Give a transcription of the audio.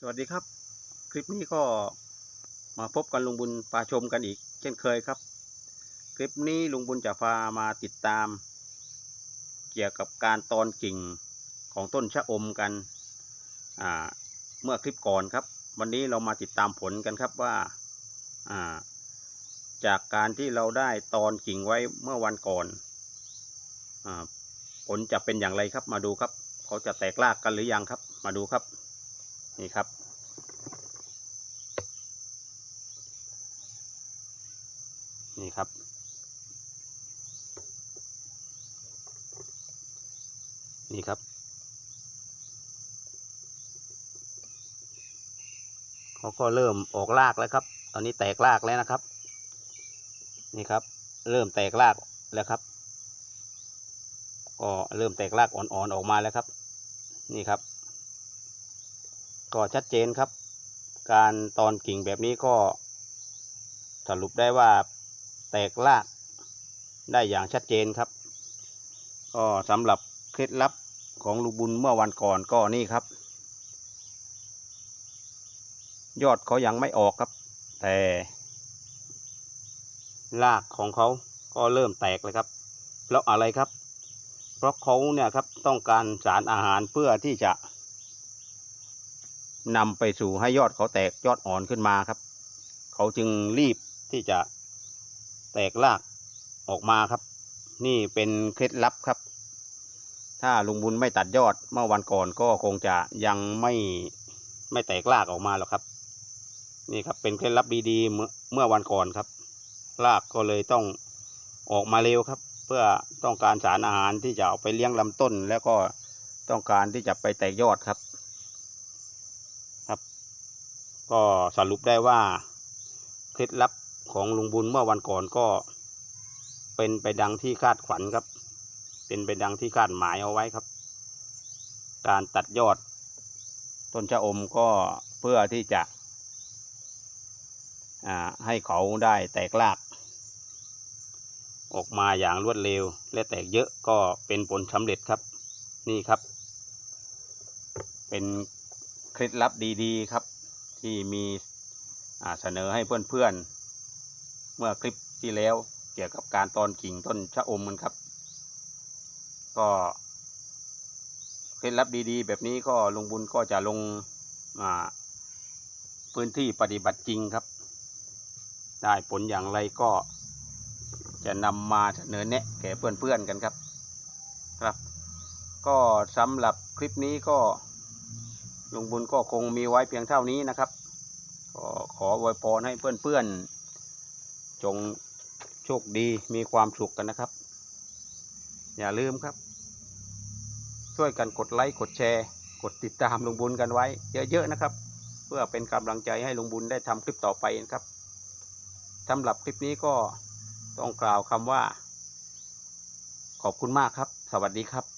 สวัสดีครับ คลิปนี้ก็มาพบกันลุงบุญพาชมกันอีก เช่นเคยครับ คลิปนี้ลุงบุญจะพามาติดตาม เกี่ยวกับการตอนกิ่งของต้นชะอมกันเมื่อคลิปก่อนครับ วันนี้เรามาติดตามผลกันครับว่าาจากการที่เราได้ตอนกิ่งไว้เมื่อวันก่อนอผลจะเป็นอย่างไรครับมาดูครับ เขาจะแตกรากกันหรือยังครับ มาดูครับ นี่ครับ นี่ครับ นี่ครับ เขาก็เริ่มออกรากแล้วครับ ตอนนี้แตกรากแล้วนะครับ นี่ครับ เริ่มแตกรากแล้วครับ ก็เริ่มแตกรากอ่อนๆออกมาแล้วครับ นี่ครับ ก็ชัดเจนครับ การตอนกิ่งแบบนี้ก็สรุปได้ว่าแตกรากได้อย่างชัดเจนครับก็สำหรับเคล็ดลับของลูกบุญเมื่อวันก่อนก็นี่ครับ ยอดเขายังไม่ออกครับ แต่รากของเขาก็เริ่มแตกเลยครับ เพราะอะไรครับ เพราะเขาเนี่ยครับต้องการสารอาหารเพื่อที่จะ นำไปสู่ให้ยอดเขาแตกยอดอ่อนขึ้นมาครับ เขาจึงรีบที่จะแตกรากออกมาครับ นี่เป็นเคล็ดลับครับ ถ้าลุงบุญไม่ตัดยอดเมื่อวันก่อนก็คงจะยังไม่ไม่แตกรากออกมาหรอกครับ นี่ครับเป็นเคล็ดลับดีๆ เมื่อเมื่อวันก่อนครับ รากก็เลยต้องออกมาเร็วครับ เพื่อต้องการสารอาหารที่จะเอาไปเลี้ยงลำต้น แล้วก็ต้องการที่จะไปแตกยอดครับครับ ก็สรุปได้ว่าเคล็ดลับของลุงบุญเมื่อวันก่อนก็ เป็นไปดังที่คาดขวัญครับ เป็นไปดังที่คาดหมายเอาไว้ครับ การตัดยอด ต้นชะอมก็เพื่อที่จะให้เขาได้แตกราก ออกมาอย่างรวดเร็วและแตกเยอะก็เป็นผลสำเร็จครับ นี่ครับ เป็นเคล็ดลับดีๆครับ ที่มีเสนอให้เพื่อนๆ เมื่อคลิปที่แล้วเกี่ยวกับการตอนกิ่งต้นชะอมกันครับ ก็เคล็ดลับดีๆ แบบนี้ก็ลงบุญก็จะลงอ่าพื้นที่ปฏิบัติจริงครับ ได้ผลอย่างไรก็จะนำมาเสนอแนะแก่เพื่อนๆกันครับ ครับ ก็สำหรับคลิปนี้ก็ ลุงบุญก็คงมีไว้เพียงเท่านี้นะครับก็ขออวยพรให้เพื่อนๆ จงโชคดีมีความสุขกันนะครับ อย่าลืมครับ ช่วยกันกดไลค์กดแชร์ กดติดตามลุงบุญกันไว้ เยอะๆนะครับ เพื่อเป็นกำลังใจให้ลุงบุญได้ทำคลิปต่อไปนะครับสำหรับคลิปนี้ก็ต้องกล่าวคำว่า ขอบคุณมากครับ สวัสดีครับ